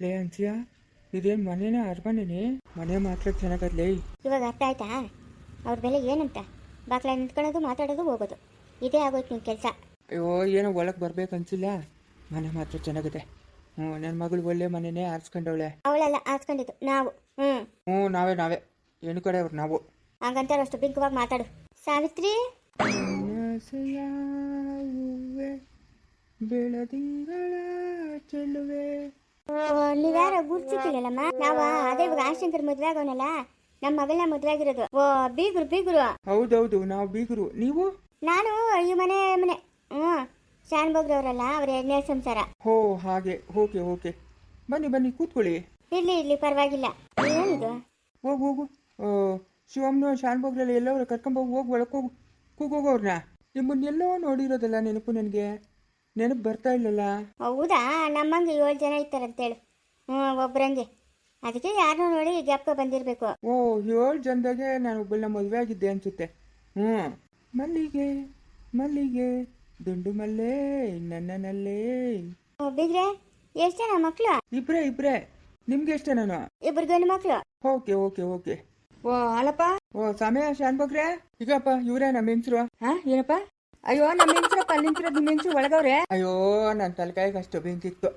ಲೇ ಅನ್ಸಿಯಾ ಇದೇನು ಮನೇನ ಅರ್ಮನೇನೆ? ಮನೆ ಮಾತ್ರ ಚೆನ್ನಾಗದ್ಲೇ ಇವಾಗ ಅರ್ಥ ಆಯ್ತಾ? ಅವ್ರ ಬೆಲೆ ಏನಂತ? ಬಾಕ್ಲ ನಿಂತ್ಕೊಳ್ಳೋದು ಮಾತಾಡೋದು ಹೋಗೋದು. ಇದೇ ಆಗೋಯ್ತು ನಿಮ್ಮ ಕೆಲಸ. ಅಯ್ಯೋ ಏನೋ ಒಳಗೆ ಬರ್ಬೇಕು ಅನ್ಸಿಲ್ಲ? ಮನೆ ಮಾತ್ರ ಚೆನ್ನಾಗಿದೆ ಹ್ಞೂ ನನ್ನ ಮಗಳು ಒಳ್ಳೆ ಮನೆನೇ ಆರಿಸ್ಕೊಂಡವಳೆ. ಅವಳೆಲ್ಲ ಆಸ್ಕೊಂಡಿದ್ದು ನಾವು. ಹ್ಞೂ. ಹ್ಞೂ ನಾವೇ ನಾವೇ. ಏನು ಕಡೆ ಅವ್ರು ನಾವು. ಹಂಗಂತಾರೆ ಅಷ್ಟು ಬಿಂಕವಾಗಿ ಮಾತಾಡು. ಸಾವಿತ್ರಿ? ಹೂವೆ ಬೆಳದಿಂಗಳ ಚೆಲುವೆ. ನೀವ್ಯಾರ ಗುರ್ಸಿಕ್ಕಿಲ್ಲಮ್ಮ ನಾವು ಅದೇ ಇವಾಗ ಆಶಂಕರ್ ಮದ್ವೆ ಆಗೋನಲ್ಲ? ನಮ್ಮ ಮಗಳ ಮದ್ವೆ ಆಗಿರೋದು. ಓ ಬೀಗರು ಬೀಗ್ರು. ಹೌದೌದು ನಾವು ಬೀಗರು. ನೀವು? ನಾನು ಈ ಮನೆ ಮನೆ. ಹ್ಮ್ ಶಾನ್ ಅವರಲ್ಲ ಅವ್ರ ಎರಡನೇ ಸಂಸಾರ. ಹೋ ಹಾಗೆ. Okay okay. ಬನ್ನಿ ಬನ್ನಿ ಕೂತ್ಕೊಳ್ಳಿ. ಇರ್ಲಿ ಇರ್ಲಿ ಪರವಾಗಿಲ್ಲ. ಏನಿದು? ಹೋಗು ಹೋಗು. ಆ, ಶಿವಮ್ನ ಶಾನ್ಭೋಗ್ರಲ್ಲಿ ಎಲ್ಲವ್ರ ಕರ್ಕೊಂಬೋಗಿ ಹೋಗಿ ಒಳಗೆ ಹೋಗು. ಕೂಗೋಗವ್ರನ್ನ ನಿಮ್ಮನ್ನೆಲ್ಲೋ ನೋಡಿರೋದಲ್ಲ ನೆನಪು ನನಗೆ. ನೆನಪು ಬರ್ತಾ ಇಲ್ಲಲ್ಲ? ಹೌದಾ? ನಮ್ಮಂಗೆ ಏಳು ಜನ ಇರ್ತಾರಂತೇಳು ಹ್ಞೂ ಒಬ್ರಂಗೆ. ಅದಕ್ಕೆ ಯಾರನ್ನೂ ನೋಡಿ ಗ್ಯಾಪ್ ಬಂದಿರಬೇಕು. ಓ ಏಳು ಜನದಾಗೆ ನಾನು ಒಬ್ಬಳನ್ನ ಮದುವೆ ಆಗಿದ್ದೆ ಅನ್ಸುತ್ತೆ. ಹ್ಞೂ ಮಲ್ಲಿಗೆ ಮಲ್ಲಿಗೆ ದುಂಡು ಮಲ್ಲೆ ನನ್ನನಲ್ಲೇ ಒಬ್ಬಿದ್ರೆ ಎಷ್ಟು ಜನ ಮಕ್ಕಳು ಇಬ್ರೇ ಇಬ್ರೆ. ನಿಮ್ಗೆ ಎಷ್ಟೇ ನಾನು ಇಬ್ರು ಗಂಡು ಮಕ್ಕಳು ಓಕೆ ಓಕೆ ಓಕೆ. ಓ ಅಲ್ಲಪ್ಪ ಓ ಸಮಯ ಶಾನ್ಭೋಗ್ರೆ ಈಗಪ್ಪ ಇವರೇ ನಮ್ಮ ಹೆಂಚರು ಹಾ ಏನಪ್ಪ? ಅಯ್ಯೋ ನಮ್ಮ ಹೆಂಗ್ಸ್ರಪ್ಪ ಅಲ್ಲಿ ನಿಂತಿರೋದು ನಿಮ್ಮ ಹೆಂಗ್ಸ್ರು ಒಳಗವ್ರೆ? ಅಯ್ಯೋ ನನ್ನ ತಲೆಕಾಯಿಗೆ ಅಷ್ಟು ಬೆಂಕಿತ್ತು.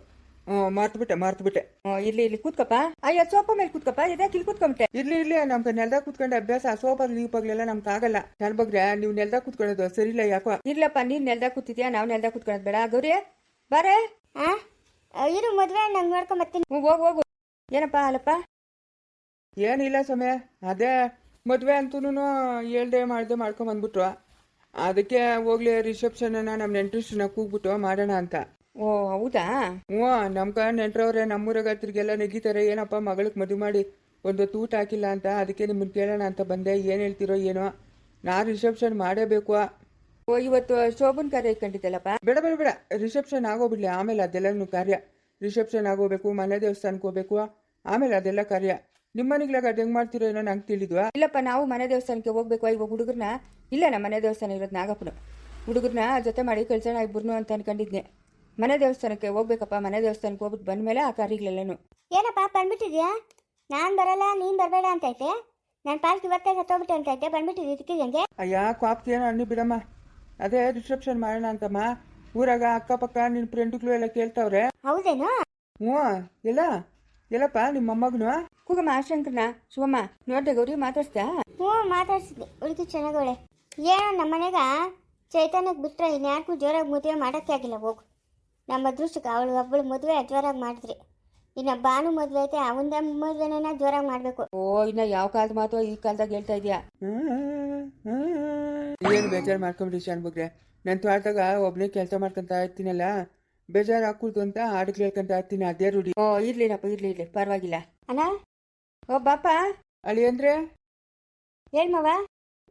ಹ್ಞೂ ಮರ್ತ್ಬಿಟ್ಟೆ ಮರ್ತ್ಬಿಟ್ಟೆ. ಬಿಟ್ಟೆ ಇರ್ಲಿ ಇಲ್ಲಿ ಕೂತ್ಕಪ್ಪ. ಅಯ್ಯೋ ಸೋಪ ಮೇಲೆ ಕೂತ್ಕಪ್ಪ ಇದೇ ಇಲ್ಲಿ ಕೂತ್ಕೊಂಬಿಟ್ಟೆ? ಇರ್ಲಿ ಇರ್ಲಿ ನಮ್ಗೆ ನೆಲ್ದಾಗ ಕೂತ್ಕೊಂಡು ಅಭ್ಯಾಸ. ಸೋಪಾಗ್ಲಿ ಲೀಪಾಗ್ಲೆಲ್ಲ ನಮ್ಗೆ ಆಗಲ್ಲ ಶಾನ್ಭೋಗ್ರೆ ನೀವು ನೆಲ್ದಾಗ ಕೂತ್ಕೊಳ್ಳೋದು ಸರಿ ಇಲ್ಲ ಯಾಕೋ? ಇರ್ಲಪ್ಪ ನೀನ್ ನೆಲ್ದಾಗ ಕೂತಿದ್ಯಾ? ನಾವು ನೆಲ್ದಾಗ ಕೂತ್ಕೊಳ್ಳೋದು ಬೇಡ. ಗೌರಿ ಬಾರೆ. ಆ? ಇರು ಮದುವೆ ನಂಗೆ ನೋಡ್ಕೊ ಮತ್ತೆ ಹ್ಞೂ ಹೋಗು ಹೋಗು. ಏನಪ್ಪ ಅಲ್ಲಪ್ಪ ಏನಿಲ್ಲ ಸಮಯ. ಅದೇ ಮದುವೆ ಅಂತೂನು ಹೇಳ್ದೆ ಮಾಡ್ದೆ ಮಾಡ್ಕೊಂಡ್ ಬಂದ್ಬಿಟ್ರು ಅದಕ್ಕೆ ಹೋಗ್ಲಿ ರಿಸೆಪ್ಷನ್ ನಮ್ಮ ನೆಂಟ್ರಿಸ್ಟನ್ನ ಕೂಗ್ಬಿಟ್ಟು ಮಾಡೋಣ ಅಂತ. ಓ ಹೌದಾ? ಹ್ಞೂ ನಮ್ಗ ನೆಂಟ್ರವ್ರೆ ನಮ್ಮೂರಾಗ ತಿರ್ಗೆಲ್ಲ ನೆಗಿತಾರೆ ಏನಪ್ಪ ಮಗಳಿಗೆ ಮದುವೆ ಮಾಡಿ ಒಂದು ತೂಟ ಹಾಕಿಲ್ಲ ಅಂತ ಅದಕ್ಕೆ ನಿಮ್ಮನ್ನ ಕೇಳೋಣ ಅಂತ ಬಂದೆ ಏನು ಹೇಳ್ತಿರೋ ಏನೋ. ನಾ ರಿಸೆಪ್ಷನ್ ಮಾಡೇಬೇಕು ಓ ಇವತ್ತು ಶೋಭನ್ ಕಾರ್ಯ ಇಟ್ಕೊಂಡಿದ್ದಲ್ಲಪ್ಪ? ಬೇಡ ಬೇಡ ಬೇಡ ರಿಸೆಪ್ಷನ್ ಆಗೋಗ್ಬಿಡ್ಲಿ ಆಮೇಲೆ ಅದೆಲ್ಲನೂ ಕಾರ್ಯ. ರಿಸೆಪ್ಷನ್ ಆಗೋಬೇಕು ಮನೆ ದೇವಸ್ಥಾನಕ್ಕೆ ಹೋಗ್ಬೇಕು ಆಮೇಲೆ ಅದೆಲ್ಲ ಕಾರ್ಯ. ನಿಮ್ಮ ಮನೆಗ್ಲಾಗ ಅದು ಹೆಂಗೆ ಮಾಡ್ತಿರೋ ಏನೋ ನಂಗೆ ತಿಳಿದ್ವಾ? ಇಲ್ಲಪ್ಪ ನಾವು ಮನೆ ದೇವಸ್ಥಾನಕ್ಕೆ ಹೋಗ್ಬೇಕು ಇವಾಗ ಹುಡುಗರ್ನ ಇಲ್ಲ ನಮ್ಮ ಮನೆ ದೇವಸ್ಥಾನ ಇರೋದು ನಾಗಪ್ಪನ. ಹುಡುಗರ್ನ ಜೊತೆ ಮಾಡಿ ಕಳ್ಸೋಣ ಇಬ್ಬರನ್ನು ಅಂತ ಅನ್ಕೊಂಡಿದ್ನೆ. ಮನೆ ದೇವಸ್ಥಾನಕ್ಕೆ ಹೋಗ್ಬೇಕಪ್ಪ ಮನೆ ದೇವಸ್ಥಾನಕ್ಕೆ ಹೋಗ್ಬಿಟ್ಟು ಬಂದ್ಮೇಲೆ ಆ ಕಾರ್ಯಗಳೆಲ್ಲನು. ಏನಪ್ಪ ಬಂದ್ಬಿಟ್ಟಿದ್ಯಾ? ನಾನು ಬರಲ್ಲ ನೀನು ಬರಬೇಡ ಅಂತ ಐತೆ. ನಾನು ಪಾಲ್ಟಿ ಬರ್ತಾ ಸತ್ತೋಗ್ಬಿಟ್ಟೆ ಅಂತ ಐತೆ ಬಂದ್ಬಿಟ್ಟಿದ್ದೆ ಇದಕ್ಕೆ ಹೆಂಗೆ? ಅಯ್ಯ ಕಾಪ್ತಿ ಏನೋ ಅನ್ನಿ ಬಿಡಮ್ಮ. ಅದೇ ರಿಸೆಪ್ಷನ್ ಮಾಡೋಣ ಅಂತಮ್ಮ. ಊರಾಗ ಅಕ್ಕಪಕ್ಕ ನಿನ್ ಫ್ರೆಂಡ್ಗಳು ಎಲ್ಲ ಕೇಳ್ತಾವ್ರೆ. ಹೌದೇನೋ? ಹ್ಞೂ ಎಲ್ಲ? ಎಲ್ಲಪ್ಪ ನಿಮ್ಮ ಮೊಮ್ಮಗನು? ಕೂಗಮ್ಮ ಆಶಂಕರ್ನ ಶುಭಮ್ಮ. ನೋಡ್ದೆ ಗೌರಿ ಮಾತಾಡ್ಸ್ದಾ? ಹ್ಞೂ ಮಾತಾಡ್ಸಿದ್ದೆ. ಹುಡುಗಿ ಚೆನ್ನಾಗವಳೆ ಏನೋ ನಮ್ಮ ಮನೆಗ ಚೈತನ್ಯಕ್ಕೆ ಬಿಟ್ಟರೆ ಇನ್ಯಾರಿಗೂ ಜೋರಾಗಿ ಮದುವೆ ಮಾಡೋಕ್ಕೆ ಆಗಿಲ್ಲ ಹೋಗು. ನಮ್ಮ ಅದೃಷ್ಟಕ್ಕೆ ಅವಳು ಒಬ್ಬಳು ಮದುವೆ ಜೋರಾಗಿ ಮಾಡಿದ್ರಿ. ಇನ್ನು ಬಾನು ಮದುವೆ ಐತೆ ಅವಂದ ಮದುವೆನ ಜೋರಾಗಿ ಮಾಡಬೇಕು. ಓ ಇನ್ನ ಯಾವ ಕಾಲದ ಮಾತು ಈ ಕಾಲದಾಗ ಹೇಳ್ತಾ ಇದೀಯಾ? ಏನು ಬೇಜಾರು ಮಾಡ್ಕೊಂಬಿಡಿ ಶಾನ್ಬಗ್ರೆ ನನ್ನ ತೋಟದಾಗ ಒಬ್ಬನೇ ಕೆಲಸ ಮಾಡ್ಕೊಂತ ಇರ್ತೀನಲ್ಲ ಬೇಜಾರು ಹಾಕೂಡ್ದು ಅಂತ ಹಾಡುಗಳು ಹೇಳ್ಕೊಂತ ಇರ್ತೀನಿ ಅದೇ ರೂಢಿ. ಓ ಇರ್ಲಿಲ್ಲಪ್ಪ ಇರ್ಲಿ ಇರ್ಲಿ. ಪರವಾಗಿಲ್ಲ. ಅಣ್ಣ ಓ ಬಾಪ. ಅಲ್ಲಿ ಅಂದ್ರೆ? ಹೇಳ್ ಮಾವ?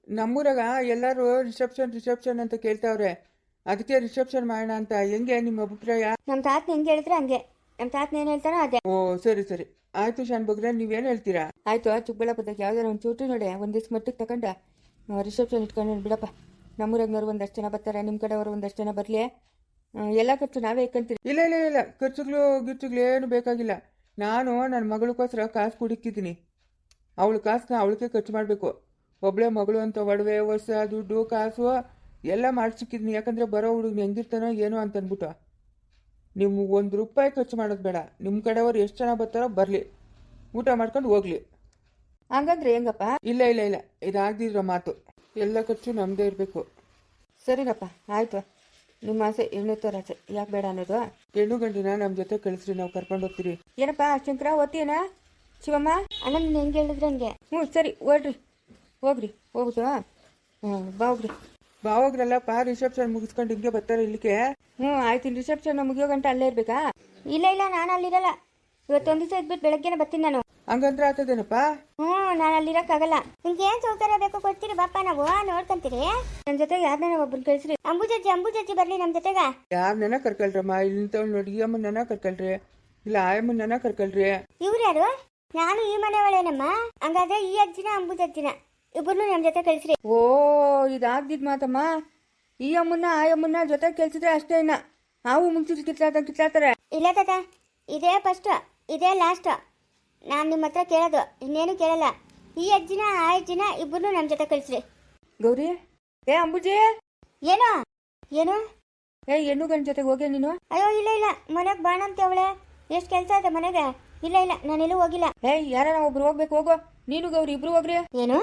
ನಮ್ಮೂರಾಗ ಎಲ್ಲರೂ ರಿಸೆಪ್ಷನ್ ರಿಸೆಪ್ಷನ್ ಅಂತ ಕೇಳ್ತಾವ್ರೆ. ಅದಕ್ಕೆ ರಿಸೆಪ್ಷನ್ ಮಾಡೋಣ ಅಂತ. ಹೆಂಗೆ ನಿಮ್ಮ ಅಭಿಪ್ರಾಯ? ನಮ್ಮ ತಾತನ ಹೆಂಗೆ ಹೇಳಿದ್ರೆ ಹಂಗೆ. ನಮ್ಮ ತಾತನ ಏನು ಹೇಳ್ತಾರೋ ಅದೇ. ಓ ಸರಿ ಸರಿ. ಆಯ್ತು ಶಾನ್ಬಗ್ರೆ ನೀವೇನು ಹೇಳ್ತೀರಾ? ಆಯ್ತು ಚಿಕ್ಕಬಳ್ಳಾಪುರದಾಗ ಯಾವ್ದಾರ ಒಂದು ಚೂಟಿ ನೋಡಿ. ಒಂದು ದಿವ್ಸ ಮಟ್ಟಿಗೆ ತಗೊಂಡ ರಿಸೆಪ್ಷನ್ ಇಟ್ಕೊಂಡು ಬಿಡಪ್ಪ. ನಮ್ಮೂರಾಗ್ನವ್ರು ಒಂದಷ್ಟು ಜನ ಬರ್ತಾರೆ. ನಿಮ್ಮ ಕಡೆಯವರು ಒಂದಷ್ಟು ಜನ ಬರಲಿ. ಎಲ್ಲ ಖರ್ಚು ನಾವೇ ಇಕ್ಕಂತೀರಿ ಇಲ್ಲ ಇಲ್ಲ ಇಲ್ಲ. ಖರ್ಚುಗಳು ಗಿರ್ಚುಗಳು ಏನು ಬೇಕಾಗಿಲ್ಲ. ನಾನು ನನ್ನ ಮಗಳಿಗೋಸ್ಕರ ಕಾಸು ಕುಡಿಕ್ಕಿದ್ದೀನಿ ಅವಳ ಕಾಸನ್ನ ಅವಳಿಗೆ ಖರ್ಚು ಮಾಡಬೇಕು. ಒಬ್ಬಳೇ ಮಗಳು ಅಂತ ಒಡವೆ ಹೊಸ ದುಡ್ಡು ಕಾಸು ಎಲ್ಲ ಮಾಡಿಸಿಕ್ಕಿದ್ದೀನಿ. ಯಾಕಂದರೆ ಬರೋ ಹುಡುಗನ ಹೆಂಗಿರ್ತಾನೋ ಏನೋ ಅಂತ ಅಂದ್ಬಿಟ್ಟು ನೀವು ಒಂದು ರೂಪಾಯಿ ಖರ್ಚು ಮಾಡೋದು ಬೇಡ. ನಿಮ್ಮ ಕಡೆಯವರು ಎಷ್ಟು ಜನ ಬರ್ತಾರೋ ಬರಲಿ. ಊಟ ಮಾಡ್ಕೊಂಡು ಹೋಗ್ಲಿ. ಹಂಗಂದ್ರೆ ಹೆಂಗಪ್ಪ? ಇಲ್ಲ ಇಲ್ಲ ಇಲ್ಲ. ಇದಾಗ್ದಿರೋ ಮಾತು. ಎಲ್ಲ ಖರ್ಚು ನಮ್ಮದೇ ಇರಬೇಕು. ಸರಿನಪ್ಪ ಆಯ್ತು. ನಿಮ್ಮ ಆಸೆ ಹೆಣ್ಣೆತ್ತೋರ ಆಸೆ ಯಾಕೆ ಬೇಡ ಅನ್ನೋದು? ಹೆಣ್ಣು ಗಂಡಿನ ನಮ್ಮ ಜೊತೆ ಕಳಿಸ್ರಿ ನಾವು ಕರ್ಕೊಂಡು ಹೋಗ್ತೀರಿ ಏನಪ್ಪ ಶಂಕರ ಓದ್ತೀಯನ? ಶಿವಮ್ಮ? ಅಣ್ಣ ನೀನು ಹೆಂಗೆ ಹೇಳಿದ್ರೆ ಹಂಗೆ. ಹ್ಞೂ ಸರಿ ಓಡ್ರಿ ಹೋಗ್ರಿ ಹೋಗುದು ಹ್ಞೂ ಬಾ ಹೋಗ್ರಿ. ಬಾವಾಗ್ರೆಲ್ಲ ಪಾ ರಿಸೆಪ್ಷನ್ ಮುಗಿಸ್ಕೊಂಡು ಹಿಂಗೆ ಬರ್ತಾರೆ ಇಲ್ಲಿಗೆ. ಹ್ಞೂ ಆಯ್ತು ರಿಸೆಪ್ಷನ್ ಮುಗಿಯೋ ಗಂಟೆ ಅಲ್ಲೇ ಇರ್ಬೇಕಾ? ಇಲ್ಲ ಇಲ್ಲ ನಾನು ಅಲ್ಲಿರಲ್ಲ. ಇವತ್ತೊಂದು ದಿವಸ ಇದ್ಬಿಟ್ಟು ಬೆಳಗ್ಗೆನೇ ಬರ್ತೀನಿ ನಾನು. ಹಂಗಂದ್ರೆ ಆತದೇನಪ್ಪ? ಹ್ಮ್ ನಾನು ಅಲ್ಲಿರಕ್ಕಾಗಲ್ಲ. ನಿಮ್ಗೆ ಏನು ಸೌಕರ್ಯ ಬೇಕು ಕೊಡ್ತೀರಿ ಬಾಪ ನಾವು ನೋಡ್ಕೊಂತೀರಿ. ನನ್ನ ಜೊತೆ ಯಾರನ್ನ ಅಂಬು ಕಳಿಸ್ರಿ. ಅಂಬು ಜಜ್ಜಿ ಬರ್ಲಿ ನಮ್ಮ ಜೊತೆಗ. ಯಾರನ್ನ ಕರ್ಕಲ್ರಮ್ಮ ಇಲ್ಲಿ ನೋಡಿ ಈ ಅಮ್ಮನ ಕರ್ಕೊಳ್ರಿ. ಇಲ್ಲ ಆಯಮ್ಮನ ಕರ್ಕೊಳ್ರಿ. ಇವ್ರು ಯಾರು? ನಾನು ಈ ಮನೆಯವಳೇನಮ್ಮ? ಹಂಗಾದ್ರೆ ಈ ಅಜ್ಜಿನ ಅಂಬುಜಜ್ಜಿನ. ಇಬ್ಬರು ನಮ್ಮ ಜೊತೆ ಕಳಿಸ್ರಿ. ಓ ಇದಾಗ್ದಿದ್ ಮಾತಮ್ಮ. ಈ ಅಮ್ಮನ್ನ ಆ ಅಮ್ಮನ್ನ ಜೊತೆ ಕೆಲ್ಸಿದ್ರೆ ಅಷ್ಟೇ ಇನ್ನ. ಹಾವು ಮುಂಚೆ ಕಿತ್ಲಾತ ಕಿತ್ಲಾತಾರೆ. ಇಲ್ಲ ತಾತ ಇದೇ ಫಸ್ಟ್ ಇದೇ ಲಾಸ್ಟ್ ನಾನು ನಿಮ್ಮ ಹತ್ರ ಕೇಳೋದು ಇನ್ನೇನು ಕೇಳಲ್ಲ. ಈ ಅಜ್ಜಿನ ಆ ಅಜ್ಜಿನ ಇಬ್ಬರು ನಮ್ಮ ಜೊತೆ ಕಳಿಸ್ರಿ. ಗೌರಿ ಏ ಅಂಬುಜಿ? ಏನು? ಏನು? ಏ ಹೆಣ್ಣು ಗಂಡ ಜೊತೆಗೆ ಹೋಗಿ ನೀನು? ಅಯ್ಯೋ ಇಲ್ಲ ಇಲ್ಲ. ಮನೆಗೆ ಬಾಣ ಅಂತ ಅವಳೆ. ಎಷ್ಟು ಕೆಲಸ ಇದೆ ಮನೆಗೆ? ಇಲ್ಲ ಇಲ್ಲ. ನಾನೆಲ್ಲೂ ಹೋಗಿಲ್ಲ. ಏ ಯಾರ ಒಬ್ರು ಹೋಗ್ಬೇಕು? ಹೋಗೋ. ನೀನು ಗೌರಿ ಇಬ್ರು ಹೋಗ್ರಿ. ಏನು?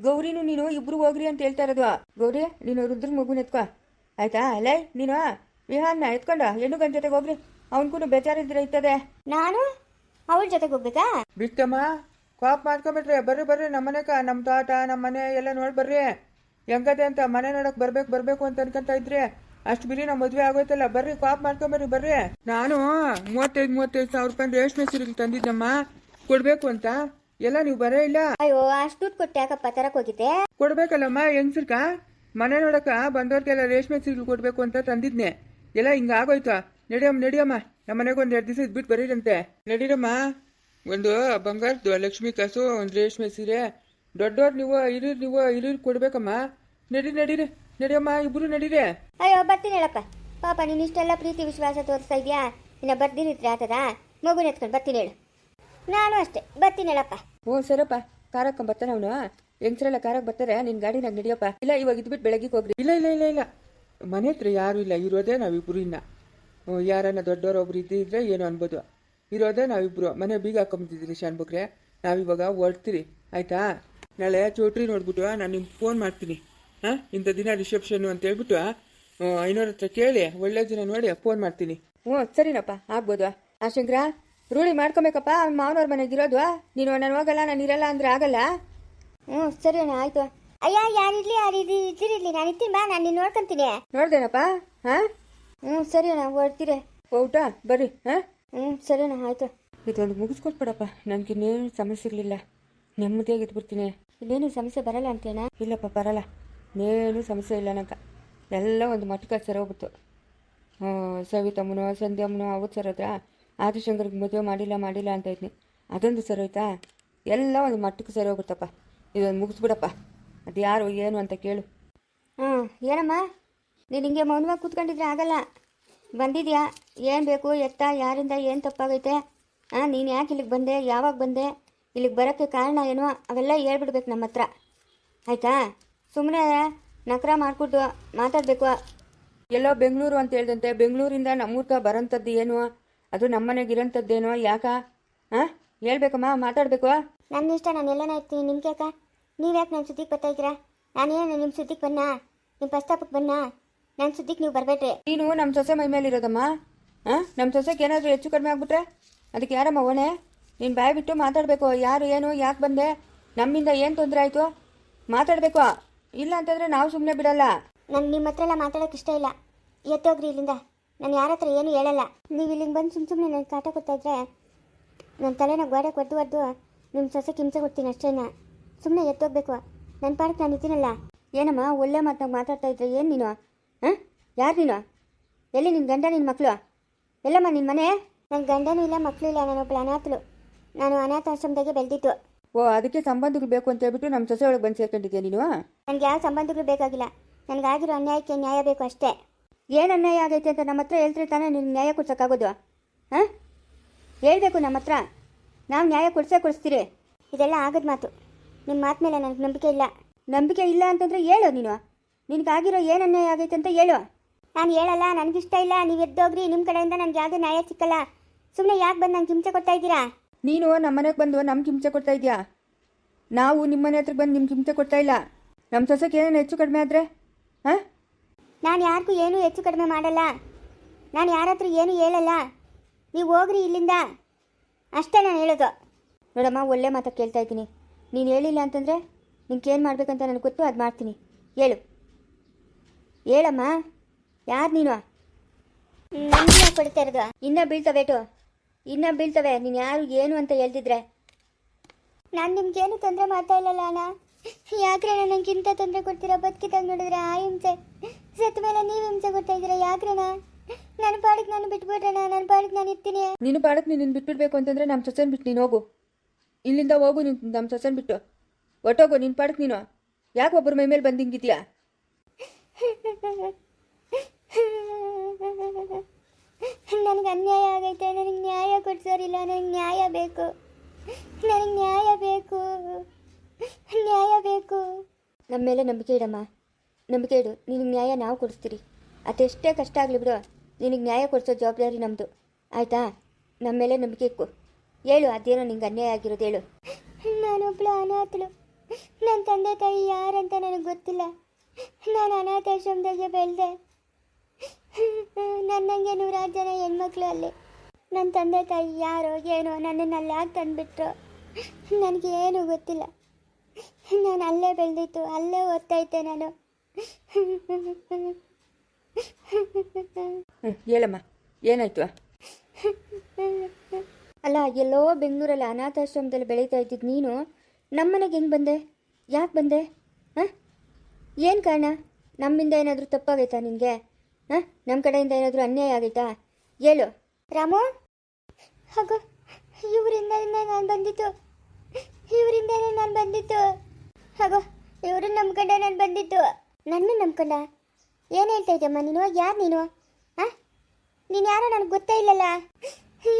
ಗೌರಿನು ನೀನು ಇಬ್ರು ಹೋಗ್ರಿ ಅಂತ ಹೇಳ್ತಾ ಇರೋದು. ಗೌರಿ ನೀನು ರುದ್ರ ಮಗುನ ಎತ್ಕೊ. ಆಯ್ತಾ? ಅಲ್ಲೇ ನೀನು. ವಿಹಾನ್ನ ಎತ್ಕೊಂಡ. ಹೆಣ್ಣು ಗಂಡ ಜೊತೆಗೆ ಹೋಗ್ರಿ. ಅವನ್ಗೂ ಬೇಜಾರಿದ್ರೆ ಇರ್ತದೆ. ನಾನು? ಅವಳ ಜೊತೆಗೆ ಹೋಗ್ಬೇಕಾ? ಬಿತ್ತಮ್ಮ ಕಾಪ್ ಮಾಡ್ಕೊಂಬಿಟ್ರೆ ಬರ್ರಿ ಬರ್ರಿ ನಮ್ಮ ಮನೆಕ ನಮ್ಮ ತೋಟ ನಮ್ಮ ಮನೆ ಎಲ್ಲ ನೋಡಿ ಬರ್ರಿ. ಹೆಂಗದೆ ಅಂತ ಮನೆ ನೋಡಕ್ ಬರ್ಬೇಕು ಬರ್ಬೇಕು ಅಂತ ಅನ್ಕೊಂತ ಇದ್ರಿ ಅಷ್ಟು ಬಿರಿ ನಮ್ಮ ಮದ್ವೆ ಆಗೋಯ್ತಲ್ಲ ಬರ್ರಿ ಕಾಪ್ ಮಾಡ್ಕೊಂಬರ್ರಿ ಬರ್ರಿ. ನಾನು ಮೂವತ್ತೈದು ಮೂವತ್ತೈದು ಸಾವಿರ ರೂಪಾಯಿ ರೇಷ್ಮೆ ಸೀರೆಗೆ ತಂದಿದ್ದಮ್ಮ ಕೊಡ್ಬೇಕು ಅಂತ. ಎಲ್ಲ ನೀವು ಬರೇ ಇಲ್ಲ? ಅಯ್ಯೋ ಅಷ್ಟು ದುಡ್ಡು ಕೊಟ್ಟೆ ಯಾಕಪ್ಪ ತರಕ್ ಹೋಗಿದ್ದೆ? ಕೊಡ್ಬೇಕಲ್ಲಮ್ಮ ಹೆಂಗ್ಸ್ರಕ ಮನೆ ನೋಡಕ ಬಂದವ್ರಿಗೆಲ್ಲ ರೇಷ್ಮೆ ಸೀರೆ ಕೊಡ್ಬೇಕು ಅಂತ ತಂದಿದ್ನೆ. ಎಲ್ಲ ಹಿಂಗ ಆಗೋಯ್ತು? ನಡಿಯಮ್ಮ ನಡಿಯಮ್ಮ. ನಮ್ಮ ಮನೆಗೆ ಒಂದು ಎರಡು ದಿವಸ ಇದ್ಬಿಟ್ಟು ಬರೀರಂತೆ. ನಡೀರಮ್ಮ. ಒಂದು ಬಂಗಾರದ್ದು ಲಕ್ಷ್ಮಿ ಕಾಸು ಒಂದು ರೇಷ್ಮೆ ಸೀರೆ. ದೊಡ್ಡವ್ರು ನೀವು ಹಿರಿಯರು ನೀವು ಹಿರಿಯರು ಕೊಡ್ಬೇಕಮ್ಮ. ನಡಿ ನಡೀರಿ. ನಡಿಯಮ್ಮ ಇಬ್ರು ನಡೀರಿ. ಅಯ್ಯೋ ಬರ್ತೀನಿ ಹೇಳಪ್ಪ. ಪಾಪ ನೀನು ಇಷ್ಟೆಲ್ಲ ಪ್ರೀತಿ ವಿಶ್ವಾಸ ತೋರಿಸ್ತಾ ಇದೆಯಾ? ಇನ್ನ ಬರ್ದಿರಿದ್ರೆ ಆತದ? ಮಗುನ ಎತ್ಕೊಂಡು ಬರ್ತೀನಿ ಹೇಳು. ನಾನು ಅಷ್ಟೇ. ಬರ್ತೀನಿ ಹೇಳಪ್ಪ. ಓ ಸರಪ್ಪ. ಕಾರಕ್ಕ ಬರ್ತಾನೆ ಅವನು? ಹೆಂಗ್ಸರೆಲ್ಲ ಕಾರಕ್ಕೆ ಬರ್ತಾರೆ? ನಿನ್ನ ಗಾಡಿನಾಗ ನಡಿಯಪ್ಪ. ಇಲ್ಲ ಇವಾಗ ಇದ್ಬಿಟ್ಟು ಬೆಳಗ್ಗೆ ಹೋಗ್ರಿ. ಇಲ್ಲ ಇಲ್ಲ ಇಲ್ಲ ಇಲ್ಲ. ಮನೆ ಹತ್ರ ಯಾರು ಇಲ್ಲ. ಇರೋದೇ ನಾವಿಬ್ರು ಇನ್ನ. ಯಾರನ್ನ ದೊಡ್ಡವರು ಒಬ್ರು ಇದ್ದಿದ್ರೆ ಏನು ಅನ್ಬೋದು. ಇರೋದೇ ನಾವಿಬ್ರು. ಮನೆ ಬೀಗ ಹಾಕೊಂಬಿಟ್ಟಿದ್ದೀರಿ ಶಾನ್ಬುಗ್ರೆ ನಾವಿವಾಗ ಹೊರಡ್ತೀರಿ ಆಯ್ತಾ? ನಾಳೆ ಚೌಟ್ರಿ ನೋಡ್ಬಿಟ್ಟು ನಾನು ನಿಮ್ಗೆ ಫೋನ್ ಮಾಡ್ತೀನಿ. ಹಾಂ ಇಂಥ ದಿನ ರಿಸೆಪ್ಷನ್ನು ಅಂತ ಹೇಳ್ಬಿಟ್ಟು ಐನೂರ ಹತ್ರ ಕೇಳಿ. ಒಳ್ಳೆ ದಿನ ನೋಡಿ ಫೋನ್ ಮಾಡ್ತೀನಿ. ಹ್ಞೂ ಸರಿನಪ್ಪ. ಆಗ್ಬೋದು. ಆ ಶಂಕರ ರೂಢಿ ಮಾಡ್ಕೊಬೇಕಪ್ಪ. ಅವ್ನ ಮಾವನವ್ರ ಮನೆಗೆ ಇರೋದು ನೀನು ನಾನು ಹೋಗಲ್ಲ ನಾನು ಇರಲ್ಲ ಅಂದ್ರೆ ಆಗಲ್ಲ? ಹ್ಞೂ ಸರಿ ಅಣ್ಣ ಆಯ್ತು. ಅಯ್ಯ ಯಾರಿರ್ಲಿ ಯಾರಿರ್ಲಿ ಇದ್ದಿರ್ಲಿ ನಾನು ಇರ್ತೀನಿ ಬಾ ನಾನು ನೀನು ನೋಡ್ಕೊಂತೀನಿ. ನೋಡ್ದೇನಪ್ಪ? ಹಾಂ ಹ್ಞೂ ಸರಿ ಅಣ್ಣ ಹೊರ್ತೀರಿ ಊಟ? ಬರ್ರಿ ಹಾಂ? ಹ್ಞೂ ಸರಿ ಅಣ್ಣ ಆಯ್ತು. ಇದೊಂದು ಮುಗಿಸ್ಕೊಟ್ಬಿಡಪ್ಪ. ನನಗಿನ್ನೇನು ಸಮಸ್ಯೆ ಇರಲಿಲ್ಲ. ನೆಮ್ಮದಿಯಾಗಿ ಇದ್ಬಿಡ್ತೀನಿ ಇನ್ನೇನು ಸಮಸ್ಯೆ ಬರಲ್ಲ ಅಂತೇನ ಇಲ್ಲಪ್ಪ ಬರಲ್ಲ. ಇನ್ನೇನು ಸಮಸ್ಯೆ ಇಲ್ಲ ನಂಗೆ ಎಲ್ಲ ಒಂದು ಮಟ್ಟಕ್ಕೆ ಸರಿ ಹೋಗ್ಬಿಡ್ತು. ಸವಿತಮ್ಮನೋ ಸಂಧ್ಯಮ್ಮನೋ ಅವತ್ತು ಸರೋದ್ರ ಆದಿಶಂಕರ್ಗೆ ಮದುವೆ ಮಾಡಿಲ್ಲ ಮಾಡಿಲ್ಲ ಅಂತ ಇದ್ನಿ. ಅದೊಂದು ಸರಿ ಹೋಯ್ತಾ? ಎಲ್ಲ ಒಂದು ಮಟ್ಟಕ್ಕೆ ಸರಿ ಹೋಗುತ್ತಪ್ಪ ಇದೊಂದು ಮುಗಿಸ್ಬಿಡಪ್ಪ. ಅದು ಯಾರು ಏನು ಅಂತ ಕೇಳು. ಹ್ಞೂ ಏನಮ್ಮ? ನೀನು ಹಿಂಗೆ ಮೌನವಾಗಿ ಕೂತ್ಕೊಂಡಿದ್ರೆ ಆಗಲ್ಲ. ಬಂದಿದ್ಯಾ? ಏನು ಬೇಕು? ಎತ್ತ? ಯಾರಿಂದ? ಏನು ತಪ್ಪಾಗೈತೆ? ಹಾಂ ನೀನು ಯಾಕೆ ಇಲ್ಲಿಗೆ ಬಂದೆ? ಯಾವಾಗ ಬಂದೆ? ಇಲ್ಲಿಗೆ ಬರೋಕ್ಕೆ ಕಾರಣ ಏನು? ಅವೆಲ್ಲ ಹೇಳ್ಬಿಡ್ಬೇಕು ನಮ್ಮ ಹತ್ರ. ಆಯಿತಾ? ಸುಮ್ಮನೆ ನಕರ ಮಾಡ್ಕೊಟ್ಟು ಮಾತಾಡಬೇಕು. ಎಲ್ಲೋ ಬೆಂಗಳೂರು ಅಂತ ಹೇಳ್ದಂತೆ. ಬೆಂಗಳೂರಿಂದ ನಮ್ಮೂರ್ಗ ಬರೋಂಥದ್ದು ಏನು? ಅದು ನಮ್ಮನೆಗೆ ಇರೋಂಥದ್ದೇನೋ? ಯಾಕ? ಹಾಂ ಹೇಳ್ಬೇಕಮ್ಮ ಮಾತಾಡಬೇಕು. ನನ್ನ ಇಷ್ಟ ನಾನು ಎಲ್ಲನ ಇರ್ತೀನಿ. ನಿಮ್ಗೆ ಯಾಕೆ? ನೀವು ಯಾಕೆ ನನ್ನ ಸುದ್ದಿಗೆ ಬರ್ತಾ ಇದ್ದೀರಾ? ನಾನೇನು ನಿಮ್ಮ ಸುದ್ದಿಗೆ ಬನ್ನ? ನಿಮ್ಮ ಪ್ರಸ್ತಾಪಕ್ಕೆ ಬನ್ನ? ನನ್ನ ಸುದ್ದಿಗೆ ನೀವು ಬರಬೇಡ್ರಿ. ನೀನು ನಮ್ಮ ಸೊಸೆ ಮೈ ಮೇಲೆ ಇರೋದಮ್ಮ. ಹಾಂ ನಮ್ಮ ಸೊಸೆಗೆ ಏನಾದರೂ ಹೆಚ್ಚು ಕಡಿಮೆ ಆಗ್ಬಿಟ್ರೆ ಅದಕ್ಕೆ ಯಾರಮ್ಮ ಓಣೆ? ನೀನು ಬಾಯಿ ಬಿಟ್ಟು ಮಾತಾಡಬೇಕು. ಯಾರು ಏನು ಯಾಕೆ ಬಂದೆ? ನಮ್ಮಿಂದ ಏನು ತೊಂದರೆ ಆಯಿತು? ಮಾತಾಡಬೇಕು. ಇಲ್ಲ ಅಂತಂದರೆ ನಾವು ಸುಮ್ಮನೆ ಬಿಡಲ್ಲ. ನಂಗೆ ನಿಮ್ಮ ಹತ್ರ ಎಲ್ಲ ಮಾತಾಡೋಕೆ ಇಷ್ಟ ಇಲ್ಲ. ಎತ್ತೋಗ್ರಿ ಇಲ್ಲಿಂದ. ನಾನು ಯಾರ ಹತ್ರ ಏನು ಹೇಳಲ್ಲ. ನೀವು ಇಲ್ಲಿಗೆ ಬಂದು ಸುಮ್ಮ ಸುಮ್ಮನೆ ನನ್ನ ಕಾಟ ಕೊಡ್ತಾ ಇದ್ರೆ ನನ್ನ ತಲೆನ ಗೋಡೆ ಕೊಟ್ಟು ಒದ್ದು ನಿಮ್ಮ ಸೊಸೆ ಕಿಂಸೆ ಕೊಡ್ತೀನಿ ಅಷ್ಟೇನ. ಸುಮ್ಮನೆ ಎತ್ತೋಗ್ಬೇಕು ನನ್ನ ಪಾಡಕ್ಕೆ ನಾನು ಇದ್ದೀನಲ್ಲ ಏನಮ್ಮ ಒಳ್ಳೆ ಮಾತನಾಗ ಮಾತಾಡ್ತಾ ಇದ್ರೆ ಏನು ನೀನು? ಯಾರು ನೀನು? ಎಲ್ಲಿ ನಿನ್ನ ಗಂಡ ನಿನ್ನ ಮಕ್ಕಳು ಎಲ್ಲಮ್ಮ ನಿನ್ನ ಮನೆ? ನನ್ನ ಗಂಡನೂ ಇಲ್ಲ ಮಕ್ಕಳು ಇಲ್ಲ ನಾನೊಬ್ಬಳು ಅನಾಥಳು. ನಾನು ಅನಾಥಾಶ್ರಮದಾಗೆ ಬೆಳೆದಿತ್ತು ಓ ಅದಕ್ಕೆ ಸಂಬಂಧಗಳು ಬೇಕು ಅಂತ ಹೇಳ್ಬಿಟ್ಟು ನಮ್ಮ ಸೊಸೆ ಒಳಗೆ ಬಂದು ಸೇರ್ಕೊಂಡಿದ್ಯಾ ನೀನು? ನನಗೆ ಯಾವ ಸಂಬಂಧಗಳು ಬೇಕಾಗಿಲ್ಲ. ನನಗಾಗಿರೋ ಅನ್ಯಾಯಕ್ಕೆ ನ್ಯಾಯ ಬೇಕು ಅಷ್ಟೇ. ಏನು ಅನ್ಯಾಯ ಆಗೈತೆ ಅಂತ ನಮ್ಮ ಹತ್ರ ಹೇಳ್ತೀರಿ ತಾನೇ ನಿನ್ನ ನ್ಯಾಯ ಕೊಡ್ಸೋಕ್ಕಾಗೋದು? ಹಾಂ? ಹೇಳಬೇಕು ನಮ್ಮ ಹತ್ರ. ನಾವು ನ್ಯಾಯ ಕೊಡ್ಸೇ ಕೊಡಿಸ್ತೀರಿ. ಇದೆಲ್ಲ ಆಗದ ಮಾತು. ನಿಮ್ಮ ಮಾತು ಮೇಲೆ ನನಗೆ ನಂಬಿಕೆ ಇಲ್ಲ. ನಂಬಿಕೆ ಇಲ್ಲ ಅಂತಂದರೆ ಹೇಳು ನೀನು. ನಿನಗಾಗಿರೋ ಏನು ಅನ್ಯಾಯ ಆಗೈತೆ ಅಂತ ಹೇಳು. ನಾನು ಹೇಳಲ್ಲ ನನಗಿಷ್ಟ ಇಲ್ಲ ನೀವು ಎದ್ದೋಗ್ರಿ ನಿಮ್ಮ ಕಡೆಯಿಂದ ನನಗೆ ಯಾವುದೇ ನ್ಯಾಯ ಸಿಕ್ಕಲ್ಲ. ಸುಮ್ಮನೆ ಯಾಕೆ ಬಂದು ನಂಗೆ ಹಿಂಸೆ ಕೊಡ್ತಾ ಇದ್ದೀರಾ? ನೀನು ನಮ್ಮ ಮನೆಗೆ ಬಂದು ನಮ್ಮ ಹಿಂಸೆ ಕೊಡ್ತಾ ಇದೆಯಾ? ನಾವು ನಿಮ್ಮ ಮನೆ ಹತ್ರ ಬಂದು ನಿಮ್ಮ ಹಿಂಸೆ ಕೊಡ್ತಾ ಇಲ್ಲ? ನಮ್ಮ ಸೊಸೆಗೆ ಏನೇನು ಹೆಚ್ಚು ಕಡಿಮೆ ಆದರೆ? ಹಾಂ? ನಾನು ಯಾರಿಗೂ ಏನೂ ಹೆಚ್ಚು ಕಡಿಮೆ ಮಾಡಲ್ಲ. ನಾನು ಯಾರ ಹತ್ರ ಏನೂ ಹೇಳಲ್ಲ. ನೀವು ಹೋಗ್ರಿ ಇಲ್ಲಿಂದ. ಅಷ್ಟೇ ನಾನು ಹೇಳೋದು. ನೋಡಮ್ಮ ಒಳ್ಳೆ ಮಾತು ಕೇಳ್ತಾ ಇದ್ದೀನಿ. ನೀನು ಹೇಳಿಲ್ಲ ಅಂತಂದರೆ ನಿನ್ಗೆ ಏನು ಮಾಡಬೇಕಂತ ನನಗೆ ಗೊತ್ತು ಅದು ಮಾಡ್ತೀನಿ. ಹೇಳು. ಹೇಳಮ್ಮ. ಯಾರು ನೀನು? ನನಗೆ ಕೊಡ್ತಾ ಇರೋದು. ಇನ್ನೂ ಬೀಳ್ತವೇಟು ಇನ್ನೂ ಬೀಳ್ತವೆ. ನೀನು ಯಾರು ಏನು ಅಂತ ಹೇಳ್ತಿದ್ರೆ ನಾನು ನಿಮ್ಗೇನು ತೊಂದರೆ ಮಾಡ್ತಾ ಇಲ್ಲಲ್ಲ ಅಣ್ಣ? ಯಾಕ್ರೆ ನನಗಿಂತ ಇಂಥ ತೊಂದರೆ ಕೊಡ್ತೀರಾ? ಬದುಕಿದಾಗ ನೋಡಿದ್ರೆ ಆ ಹಿಂಸೆ. ಸತ್ತ ಮೇಲೆ ನೀವು ಹಿಂಸೆ ಕೊಡ್ತಾ ಇದ್ದೀರಾ? ಯಾಕ್ರಣ ನನ್ನ ಪಾಡಕ್ಕೆ ನಾನು ಬಿಟ್ಬಿಡ್ರಣ ನನ್ನ ಪಾಡಕ್ಕೆ ನಾನು ಇರ್ತೀನಿ. ನೀನು ಪಾಡಕ್ಕೆ ನೀನು ಬಿಟ್ಬಿಡ್ಬೇಕು ಅಂತಂದ್ರೆ ನಮ್ಮ ಸೊಸೆನ್ ಬಿಟ್ಟು ನೀನು ಹೋಗು. ಇಲ್ಲಿಂದ ಹೋಗು ನೀನು ನಮ್ಮ ಸೊಸನ್ ಬಿಟ್ಟು. ಒಟ್ಟೋಗು ನಿನ್ನ ಪಾಡಕ್ಕೆ ನೀನು. ಯಾಕೆ ಒಬ್ಬರ ಮೈ ಮೇಲೆ ಬಂದು ಹಿಂಗಿದ್ಯಾ? ನನಗೆ ಅನ್ಯಾಯ ಆಗೈತೆ, ನನಗೆ ನ್ಯಾಯ ಕೊಡ್ಸೋರಿಲ್ಲ ನನಗೆ ನ್ಯಾಯ ಬೇಕು. ನನಗೆ ನ್ಯಾಯ ಬೇಕು. ನ್ಯಾಯ ಬೇಕು. ನಮ್ಮ ಮೇಲೆ ನಂಬಿಕೆ ಇಡಮ್ಮ. ನಂಬಿಕೆ ಇಡು. ನಿನಗೆ ನ್ಯಾಯ ನಾವು ಕೊಡಿಸ್ತೀರಿ. ಅದೆಷ್ಟೇ ಕಷ್ಟ ಆಗಲಿ ಬಿಡು. ನಿನಗೆ ನ್ಯಾಯ ಕೊಡಿಸೋ ಜವಾಬ್ದಾರಿ ನಮ್ಮದು ಆಯಿತಾ? ನಮ್ಮ ಮೇಲೆ ನಂಬಿಕೆ ಇಕ್ಕು. ಹೇಳು ಅದೇನೋ ನಿಂಗೆ ಅನ್ಯಾಯ ಆಗಿರೋದು ಹೇಳು. ನಾನೊಬ್ಳು ಅನಾಥಳು. ನನ್ನ ತಂದೆ ತಾಯಿ ಯಾರಂತ ನನಗೆ ಗೊತ್ತಿಲ್ಲ. ನಾನು ಅನಾಥಾಶ್ರಮದಾಗೆ ಬೆಳೆದೆ. ನನ್ನಂಗೆ ನೂರಾರು ಜನ ಹೆಣ್ಮಕ್ಳು ಅಲ್ಲಿ. ನನ್ನ ತಂದೆ ತಾಯಿ ಯಾರೋ ಏನೋ ನನ್ನನ್ನು ಅಲ್ಲಿ ಯಾಕೆ ತಂದುಬಿಟ್ರು. ನನಗೆ ಏನೂ ಗೊತ್ತಿಲ್ಲ. ನಾನು ಅಲ್ಲೇ ಬೆಳೆದಿತ್ತು ಅಲ್ಲೇ ಓದ್ತಾಯಿದ್ದೆ ನಾನು. ಹೇಳಮ್ಮ ಏನಾಯ್ತು? ಅಲ್ಲ ಎಲ್ಲೋ ಬೆಂಗಳೂರಲ್ಲಿ ಅನಾಥಾಶ್ರಮದಲ್ಲಿ ಬೆಳೀತಾ ಇದ್ದಿದ್ದು ನೀನು ನಮ್ಮನೆಗೆ ಹೆಂಗೆ ಬಂದೆ? ಯಾಕೆ ಬಂದೆ? ಹಾಂ? ಏನು ಕಾರಣ? ನಮ್ಮಿಂದ ಏನಾದರೂ ತಪ್ಪಾಗೈತಾ ನಿನಗೆ? ಹಾಂ? ನಮ್ಮ ಕಡೆಯಿಂದ ಏನಾದರೂ ಅನ್ಯಾಯ ಆಗೈತಾ ಹೇಳು. ರಾಮು? ಹಾಗೂ ಇವರಿಂದ ನಾನು ಬಂದಿತ್ತು ಇವರಿಂದನೇ ನಾನು ಬಂದಿತ್ತು ಹಾಗೋ ಇವರು ಕಡೆ ನಾನು ಬಂದಿತ್ತು ನನ್ನ ನಂಬ್ಕೊಂಡ ಏನು ಹೇಳ್ತಾ ಇದ್ದಮ್ಮ ನೀನು? ಯಾರು ನೀನು? ಆ ನೀನು ಯಾರೋ ನನಗೆ ಗೊತ್ತೇ ಇಲ್ಲಲ್ಲ?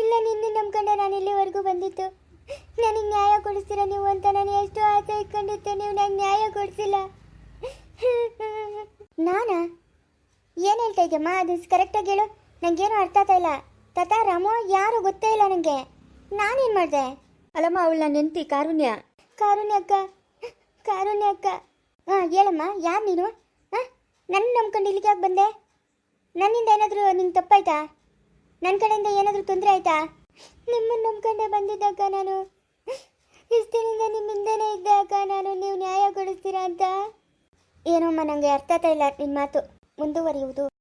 ಇಲ್ಲ ನಿನ್ನ ನಂಬ್ಕೊಂಡೆ ನಾನು ಇಲ್ಲಿವರೆಗೂ ಬಂದಿತ್ತು ನನಗೆ ನ್ಯಾಯ ಕೊಡಿಸ್ತೀರ ನೀವು ಅಂತ ನಾನು ಎಷ್ಟು ಆಸೆ ಇಟ್ಕೊಂಡಿದ್ದೆ ನೀವು ನನಗೆ ನ್ಯಾಯ ಕೊಡಿಸಿಲ್ಲ. ನಾನಾ? ಏನು ಹೇಳ್ತಾ ಇದೆಯಮ್ಮ ಅದು ಕರೆಕ್ಟಾಗಿ ಹೇಳು. ನನಗೇನು ಅರ್ಥ ಆಗ್ತಾ ಇಲ್ಲ. ತಾತ ರಾಮು ಯಾರು ಗೊತ್ತೇ ಇಲ್ಲ ನನಗೆ ನಾನೇನು ಮಾಡಿದೆ? ಅಲ್ಲಮ್ಮ ಅವಳು ನನ್ನ ಹೆಂಡತಿ ಕಾರುಣ್ಯ. ಕಾರುಣ್ಯ ಅಕ್ಕ. ಕಾರುಣ್ಯ ಅಕ್ಕ. ಹಾಂ ಹೇಳಮ್ಮ ಯಾರು ನೀನು? ಹಾಂ ನನ್ನ ನಂಬ್ಕೊಂಡು ಇಲ್ಲಿಗೆ ಯಾಕೆ ಬಂದೆ? ನನ್ನಿಂದ ಏನಾದರೂ ನಿಂಗೆ ತಪ್ಪಾಯ್ತಾ? ನನ್ನ ಕಡೆಯಿಂದ ಏನಾದರೂ ತೊಂದರೆ ಆಯ್ತಾ? ನಿಮ್ಮನ್ನು ನಂಬ್ಕೊಂಡೆ ಬಂದಿದ್ದಕ್ಕ ನಾನು. ಇಷ್ಟಿನಿಂದ ನಿಮ್ಮಿಂದನೇ ಇದ್ದೆ ಅಕ್ಕ ನಾನು. ನೀವು ನ್ಯಾಯ ಕೊಡಿಸ್ತೀರಾ ಅಂತ? ಏನೋಮ್ಮ ನನಗೆ ಅರ್ಥ ಆಗ್ತಾ ಇಲ್ಲ ನಿನ್ನ ಮಾತು. ಮುಂದುವರಿಯುವುದು.